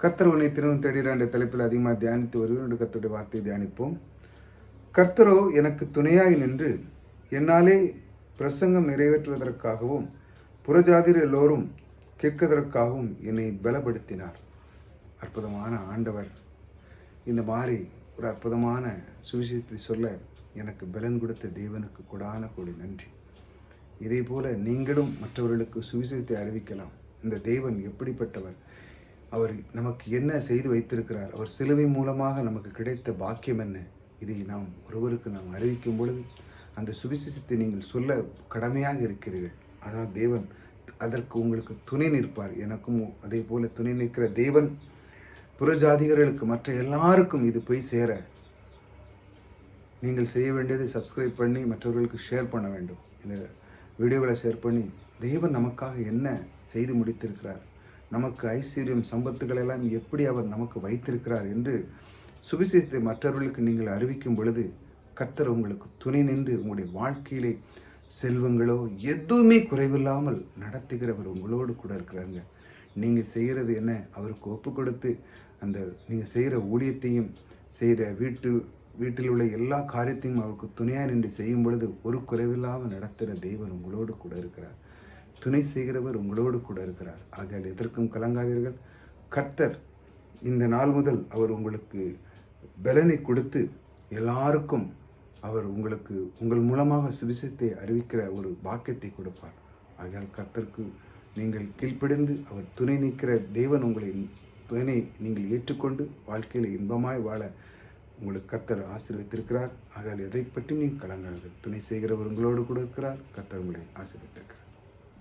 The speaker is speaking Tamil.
கர்த்தர் உன்னை திரும்ப தேடுகிறார் என்ற தலைப்பில் அதிகமாக தியானித்து வருகிறோம். கர்த்தருடைய வார்த்தையை தியானிப்போம். கர்த்தரோ எனக்கு துணையாய் நின்று என்னாலே பிரசங்கம் நிறைவேற்றுவதற்காகவும் புறஜாதிர் எல்லோரும் கேட்கதற்காகவும் என்னை பலப்படுத்தினார். அற்புதமான ஆண்டவர். இந்த மாதிரி ஒரு அற்புதமான சுவிசேஷத்தை சொல்ல எனக்கு பலன் கொடுத்த தேவனுக்கு கொடான கோடி நன்றி. இதே போல நீங்களும் மற்றவர்களுக்கு சுவிசேஷத்தை அறிவிக்கலாம். இந்த தேவன் எப்படிப்பட்டவர்? அவர் நமக்கு என்ன செய்து வைத்திருக்கிறார்? அவர் சிலுவை மூலமாக நமக்கு கிடைத்த பாக்கியம் என்ன? இதை நாம் ஒருவருக்கு நாம் அறிவிக்கும் பொழுது அந்த சுவிசேஷத்தை நீங்கள் சொல்ல கடமையாக இருக்கிறீர்கள். அதனால் தேவன் அதற்கு உங்களுக்கு துணை நிற்பார். எனக்கும் அதே போல துணை நிற்கிற தேவன் புறஜாதிகர்களுக்கு மற்ற எல்லாருக்கும் இது போய் சேர. நீங்கள் செய்ய வேண்டியதை சப்ஸ்கிரைப் பண்ணி மற்றவர்களுக்கு ஷேர் பண்ண வேண்டும். இந்த வீடியோவில் ஷேர் பண்ணி தேவன் நமக்காக என்ன செய்து முடித்திருக்கிறார்? நமக்கு ஐஸ்வர்யம் சம்பத்துக்கள் எல்லாம் எப்படி அவர் நமக்கு வைத்திருக்கிறார் என்று சுவிசேஷத்தை மற்றவர்களுக்கு நீங்கள் அறிவிக்கும் பொழுது கர்த்தர் உங்களுக்கு துணை நின்று உங்களுடைய வாழ்க்கையிலே செல்வங்களோ எதுவுமே குறைவில்லாமல் நடத்துகிறவர் உங்களோடு கூட இருக்கிறாங்க. நீங்கள் செய்கிறது என்ன? அவருக்கு ஒப்பு கொடுத்து அந்த நீங்கள் செய்கிற ஊழியத்தையும் செய்கிற வீட்டு வீட்டில் உள்ள எல்லா காரியத்தையும் அவருக்கு துணையாக நின்று செய்யும் பொழுது ஒரு குறைவில்லாமல் நடத்துகிற தெய்வன் உங்களோடு கூட இருக்கிறார். துணை செய்கிறவர் உங்களோடு கூட இருக்கிறார். ஆகையால் எதற்கும் கலங்காதீர்கள். கர்த்தர் இந்த நாள் முதல் அவர் உங்களுக்கு பலனை கொடுத்து எல்லாருக்கும் அவர் உங்களுக்கு உங்கள் மூலமாக சுவிசத்தை அறிவிக்கிற ஒரு பாக்கியத்தை கொடுப்பார். ஆகையால் கர்த்தருக்கு நீங்கள் கீழ்ப்படிந்து அவர் துணை நிற்கிற தேவன் உங்களை துணை நீங்கள் ஏற்றுக்கொண்டு வாழ்க்கையில் இன்பமாய் வாழ உங்களுக்கு கர்த்தர் ஆசீர்வித்திருக்கிறார் ஆகையால் எதை பற்றி நீங்கள் கலங்கார்கள் துணை செய்கிறவர் உங்களோடு கூட இருக்கிறார். கர்த்தர் உங்களை ஆசீர்வித்திருக்கிறார்